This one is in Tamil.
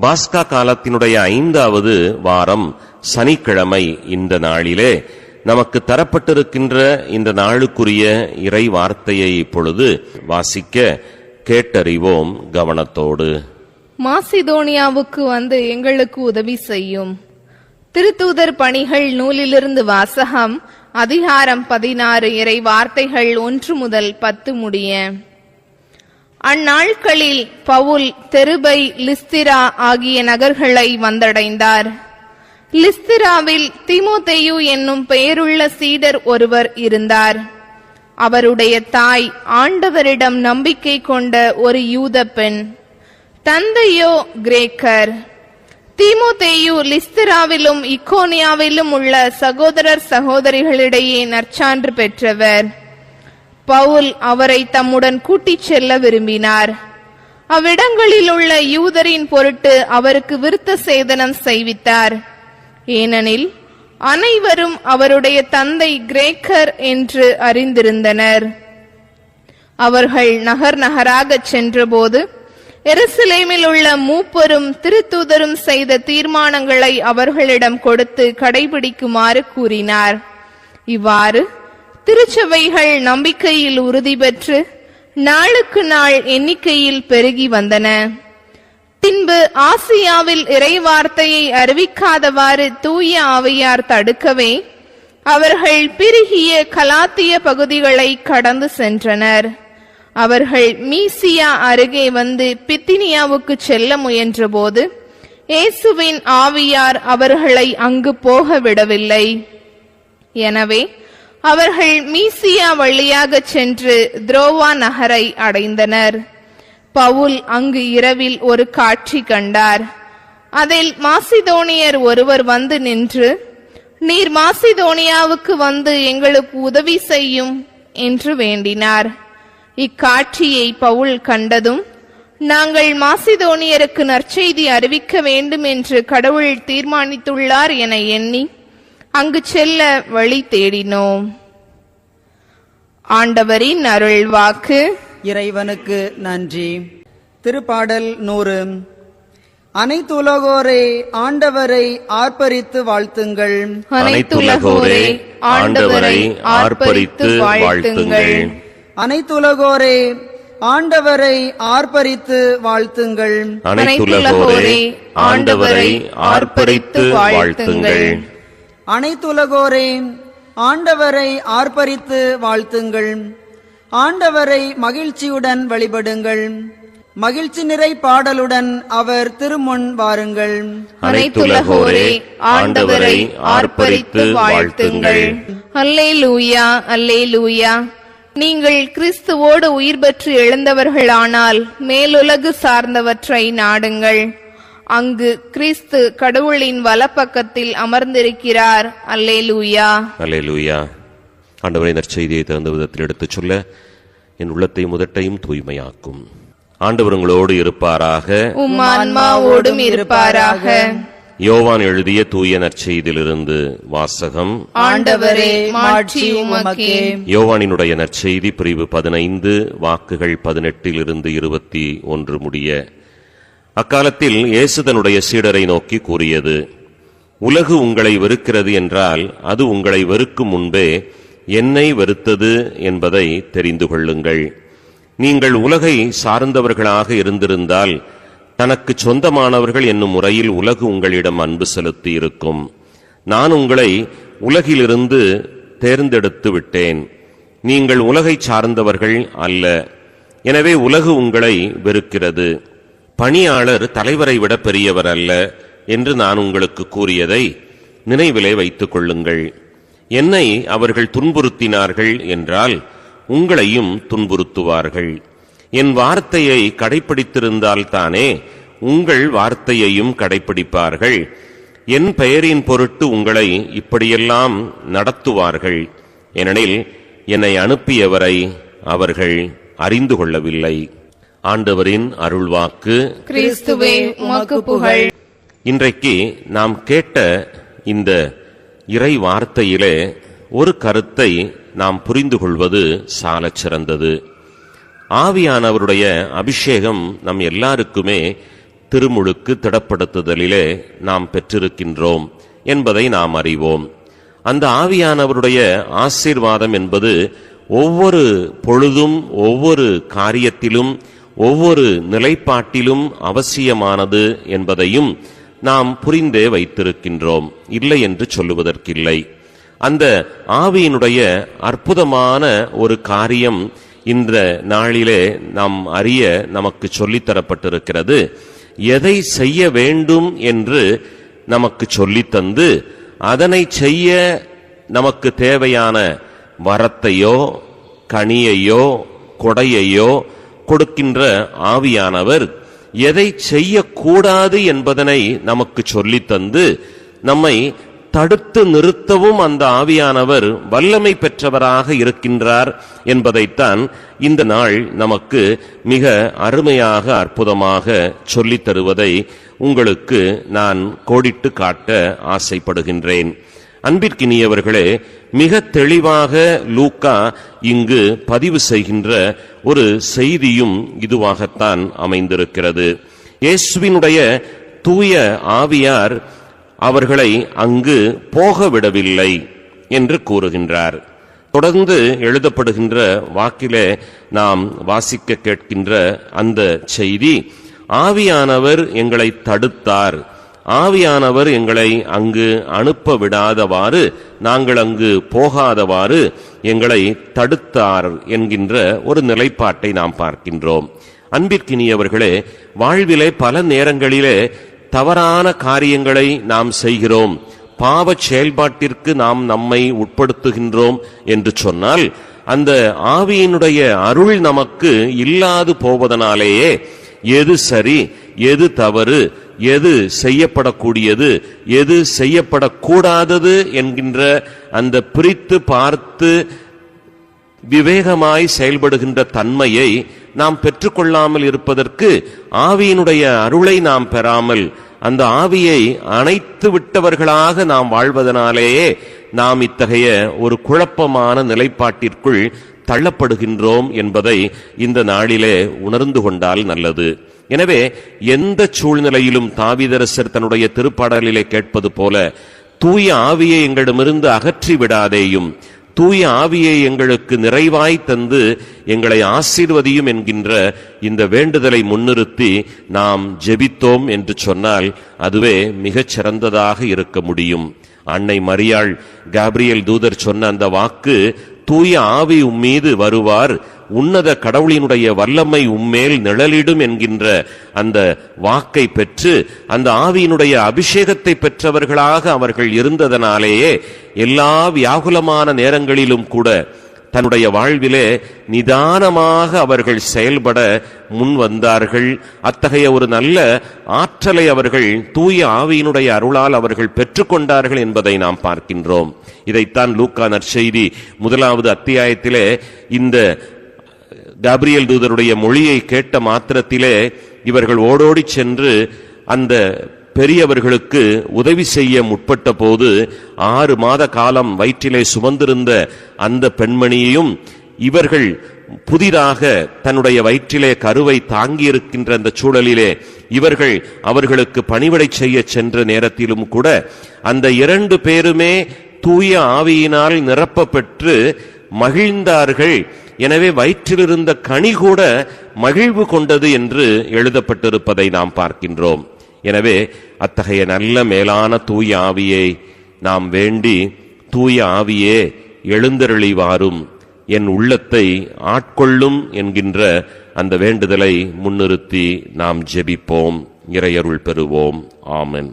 பாஸ்கா காலத்தினுடைய ஐந்தாவது வாரம் சனிக்கிழமை இந்த நாளிலே நமக்கு தரப்பட்டிருக்கின்ற இந்த நாளுக்குரிய இறை வார்த்தையை இப்பொழுது வாசிக்க கேட்டறிவோம் கவனத்தோடு. மாசிதோனியாவுக்கு வந்து எங்களுக்கு உதவி செய்யும். திருத்தூதர் பணிகள் நூலிலிருந்து வாசகம் அதிகாரம் பதினாறு இறை வார்த்தைகள் ஒன்று முதல் பத்து முடிய. அந்நாட்களில் பவுல் தெருபை லிஸ்திரா ஆகிய நகர்களை வந்தடைந்தார். லிஸ்திராவில் திமோதேயு என்னும் பெயருள்ள சீடர் ஒருவர் இருந்தார். அவருடைய தாய் ஆண்டவரிடம் நம்பிக்கை கொண்ட ஒரு யூத பெண். தந்தையோ கிரேக்கர். தீமோதேயு லிஸ்திராவிலும் இக்கோனியாவிலும் உள்ள சகோதரர் சகோதரிகளிடையே நற்சான்று பெற்றவர். பவுல் அவரை தம்முடன் கூட்டிச் செல்ல விரும்பினார். அவ்விடங்களில் உள்ள யூதரின் பொருட்டு அவருக்கு விருத்த சேதனம் செய்வித்தார். ஏனெனில் அனைவரும் அவருடைய தந்தை கிரேக்கர் என்று அறிந்திருந்தனர். அவர்கள் நகர் நகராகச் சென்றபோது எருசலேமில் உள்ள மூப்பரும் திருத்தூதரும் செய்த தீர்மானங்களை அவர்களிடம் கொடுத்து கடைபிடிக்குமாறு கூறினார். இவ்வாறு திருச்சபைகள் நம்பிக்கையில் உறுதி பெற்று நாளுக்கு நாள் எண்ணிக்கையில் பெருகி வந்தன. பின்பு ஆசியாவில் இறைவார்த்தையை அறிவிக்காதவாறு தூய ஆவையார் தடுக்கவே அவர்கள் பிரிகிய கலாத்திய பகுதிகளை கடந்து சென்றனர். அவர்கள் மீசியா அருகே வந்து பித்தினியாவுக்கு செல்ல முயன்றபோது இயேசுவின் ஆவியார் அவர்களை அங்கு போக விடவில்லை. எனவே அவர்கள் மீசியா வழியாக சென்று துரோவா நகரை அடைந்தனர். பவுல் அங்கு இரவில் ஒரு காட்சி கண்டார். அதில் மாசிதோனியர் ஒருவர் வந்து நின்று நீர் மாசிதோனியாவுக்கு வந்து எங்களுக்கு உதவி செய்யும் என்று வேண்டினார். இக்காட்சியை பவுல் கண்டதும் நாங்கள் மாசிதோனியருக்கு நற்செய்தி அறிவிக்க வேண்டும் என்று கடவுள் தீர்மானித்துள்ளார் என எண்ணி அங்கு செல்ல வழி தேடினோம். ஆண்டவரின் அருள் வாக்கு இறைவனுக்கு நன்றி. திருப்பாடல் நூறு. அனைத்துலகோரே ஆண்டவரை ஆர்ப்பரித்து வாழ்த்துங்கள். அனைத்துலகோரே ஆண்டவரை ஆர்ப்பரித்து வாழ்த்துங்கள். அனைத்துலகோரே ஆண்டவரை ஆர்ப்பரித்து வாழ்த்துங்கள். அனைத்துலகோரே ஆண்டவரை ஆர்ப்பரித்து வாழ்த்துங்கள். அனைத்துலகோரே ஆண்டவரை ஆர்ப்பரித்து வாழ்த்துங்கள். ஆண்டவரை மகிழ்ச்சியுடன் வழிபடுங்கள். மகிழ்ச்சி நிறை பாடலுடன் அவர் திருமுன் வாருங்கள். அனைத்துலகோரே ஆண்டவரை ஆர்ப்பரித்து வாழ்த்துங்கள். அல்லேலூயா அல்லேலூயா. நீங்கள் கிறிஸ்துவோடு உயிர் பெற்று எழுந்தவர்களானால் மேலுலகு சார்ந்தவற்றை நாடுங்கள். அங்கு கிறிஸ்து கடவுளின் வலப்பக்கத்தில் அமர்ந்திருக்கிறார். அல்லேலூயா. அல்லேலூயா. ஆண்டவரை நற்செய்தியை தகுந்த விதத்தில் எடுத்துச் சொல்ல என் உள்ளத்தை முதட்டையும் தூய்மையாக்கும். ஆண்டவர் உங்களோடு இருப்பாராக. உம் ஆன்மாவோடும் இருப்பாராக. யோவான் எழுதிய தூய நற்செய்தியிலிருந்து வாசகம். ஆண்டவரே மாட்சி உமக்கே. யோவானினுடைய நற்செய்தி பிரிவு பதினைந்து வாக்குகள் பதினெட்டிலிருந்து இருபத்தி ஒன்று முடிய அக்காலத்தில் இயேசு தன்னுடைய சீடரை நோக்கி கூறியது உலகு உங்களை வெறுக்கிறது என்றால் அது உங்களை வெறுக்கும் முன்பே என்னை வெறுத்தது என்பதை தெரிந்து கொள்ளுங்கள். நீங்கள் உலகை சார்ந்தவர்களாக இருந்திருந்தால் தனக்கு சொந்தமானவர்கள் என்னும் முறையில் உலகு உங்களிடம் அன்பு செலுத்தி இருக்கும் நான் உங்களை உலகிலிருந்து தேர்ந்தெடுத்து விட்டேன். நீங்கள் உலகை சார்ந்தவர்கள் அல்ல. எனவே உலகு உங்களை வெறுக்கிறது. பணியாளர் தலைவரை விட பெரியவர் அல்ல என்று நான் உங்களுக்கு கூறியதை நினைவிலே வைத்துக் கொள்ளுங்கள். என்னை அவர்கள் துன்புறுத்தினார்கள் என்றால் உங்களையும் துன்புறுத்துவார்கள். என் வார்த்தையை கடைப்பிடித்திருந்தால் தானே உங்கள் வார்த்தையையும் கடைப்பிடிப்பார்கள். என் பெயரின் பொருட்டு உங்களை இப்படியெல்லாம் நடத்துவார்கள். ஏனெனில் என்னை அனுப்பியவரை அவர்கள் அறிந்து கொள்ளவில்லை. ஆண்டவரின் அருள்வாக்கு. கிறிஸ்துவே உமக்கு புகழ். இன்றைக்கு நாம் கேட்ட இந்த இறை வார்த்தையிலே ஒரு கருத்தை நாம் புரிந்து கொள்வது சாலச் சிறந்தது. ஆவியானவருடைய அபிஷேகம் நம் எல்லாருக்குமே திருமுழுக்கு திடப்படுத்துதலிலே நாம் பெற்றிருக்கின்றோம் என்பதை நாம் அறிவோம். அந்த ஆவியானவருடைய ஆசீர்வாதம் என்பது ஒவ்வொரு பொழுதும் ஒவ்வொரு காரியத்திலும் ஒவ்வொரு நிலைப்பாட்டிலும் அவசியமானது என்பதையும் நாம் புரிந்தே வைத்திருக்கின்றோம். இல்லை என்று சொல்லுவதற்கில்லை. அந்த ஆவியினுடைய அற்புதமான ஒரு காரியம் இந்த நாளிலே நாம் அறிய நமக்கு சொல்லித்தரப்பட்டிருக்கிறது எதை செய்ய வேண்டும் என்று நமக்கு சொல்லித்தந்து அதனை செய்ய நமக்கு தேவையான வரத்தையோ கனியையோ கொடையையோ கொடுக்கின்ற ஆவியானவர் எதை செய்யக்கூடாது என்பதனை நமக்கு சொல்லித்தந்து நம்மை தடுத்து நிறுத்தவும் அந்த ஆவியானவர் வல்லமை பெற்றவராக இருக்கின்றார் என்பதைத்தான் இந்த நாள் நமக்கு மிக அருமையாக அற்புதமாக சொல்லித் தருவதை உங்களுக்கு நான் கோடிட்டு காட்ட ஆசைப்படுகின்றேன். அன்பிற்கினியவர்களே மிக தெளிவாக லூக்கா இங்கு பதிவு செய்கின்ற ஒரு செய்தியும் இதுவாகத்தான் அமைந்திருக்கிறது. இயேசுவினுடைய தூய ஆவியார் அவர்களை அங்கு போகவிடவில்லை என்று கூறுகின்றார். தொடர்ந்து எழுதப்படுகின்ற வாக்கிலே நாம் வாசிக்க கேட்கின்ற அந்த செய்தி ஆவியானவர் எங்களை தடுத்தார். ஆவியானவர் எங்களை அங்கு அனுப்ப விடாதவாறு நாங்கள் அங்கு போகாதவாறு எங்களை தடுத்தார் என்கின்ற ஒரு நிலைப்பாட்டை நாம் பார்க்கின்றோம். அன்பிற்கினியவர்களே வாழ்விலே பல நேரங்களிலே தவறான காரியங்களை நாம் செய்கிறோம். பாவ செயல்பாட்டிற்கு நாம் நம்மை உட்படுத்துகின்றோம் என்று சொன்னால் அந்த ஆவியினுடைய அருள் நமக்கு இல்லாது போவதனாலேயே எது சரி எது தவறு எது செய்யப்படக்கூடியது எது செய்யப்படக்கூடாதது என்கின்ற அந்த பிரித்து பார்த்து விவேகமாய் செயல்படுகின்ற தன்மையை நாம் பெற்றுக்கொள்ளாமல் இருப்பதற்கு ஆவியினுடைய அருளை நாம் பெறாமல் அந்த ஆவியை அணைத்து விட்டவர்களாக நாம் வாழ்வதனாலேயே நாம் இத்தகைய ஒரு குழப்பமான நிலைப்பாட்டிற்குள் தள்ளப்படுகின்றோம் என்பதை இந்த நாளிலே உணர்ந்து கொண்டால் நல்லது. எனவே எந்த சூழ்நிலையிலும் தாவிதரசர் தன்னுடைய திருப்பாடலிலே கேட்பது போல தூய ஆவியை எங்களிடமிருந்து அகற்றி விடாதேயும் தூய ஆவியை எங்களுக்கு நிறைவாய் தந்து எங்களை ஆசீர்வதியும் என்கின்ற இந்த வேண்டுதலை முன்னிறுத்தி நாம் ஜெபித்தோம் என்று சொன்னால் அதுவே மிகச் சிறந்ததாக இருக்க முடியும். அன்னை மரியாள் காப்ரியல் தூதர் சொன்ன அந்த வாக்கு தூய ஆவி உம்மீது வருவார் உன்னத கடவுளினுடைய வல்லமை உம்மேல் நிழலிடும் என்கின்ற அந்த வாக்கை பெற்று அந்த ஆவியினுடைய அபிஷேகத்தை பெற்றவர்களாக அவர்கள் இருந்ததனாலேயே எல்லா வியாகுலமான நேரங்களிலும் கூட தன்னுடைய வாழ்விலே நிதானமாக அவர்கள் செயல்பட முன் வந்தார்கள். அத்தகைய ஒரு நல்ல ஆற்றலை அவர்கள் தூய ஆவியினுடைய அருளால் அவர்கள் பெற்றுக்கொண்டார்கள் என்பதை நாம் பார்க்கின்றோம். இதைத்தான் லூக்கா நற்செய்தி முதலாவது அத்தியாயத்திலே இந்த காபிரியல் தூதருடைய மொழியை கேட்ட மாத்திரத்திலே இவர்கள் ஓடோடி சென்று அந்த பெரியவர்களுக்கு உதவி செய்ய முற்பட்ட போது ஆறு மாத காலம் வயிற்றிலே சுமந்திருந்த அந்த பெண்மணியையும் இவர்கள் புதிதாக தன்னுடைய வயிற்றிலே கருவை தாங்கியிருக்கின்ற அந்த சூழலிலே இவர்கள் அவர்களுக்கு பணிவிடை செய்ய சென்ற நேரத்திலும் கூட அந்த இரண்டு பேருமே தூய ஆவியினால் நிரப்பப்பெற்று மகிழ்ந்தார்கள். எனவே வயிற்றிலிருந்த கனி கூட மகிழ்வு கொண்டது என்று எழுதப்பட்டிருப்பதை நாம் பார்க்கின்றோம். எனவே அத்தகைய நல்ல மேலான தூய ஆவியை நாம் வேண்டி தூய ஆவியே எழுந்தருளிவாரும் என் உள்ளத்தை ஆட்கொள்ளும் என்கின்ற அந்த வேண்டுதலை முன்னிறுத்தி நாம் ஜெபிப்போம். இறையருள் பெறுவோம். ஆமென்.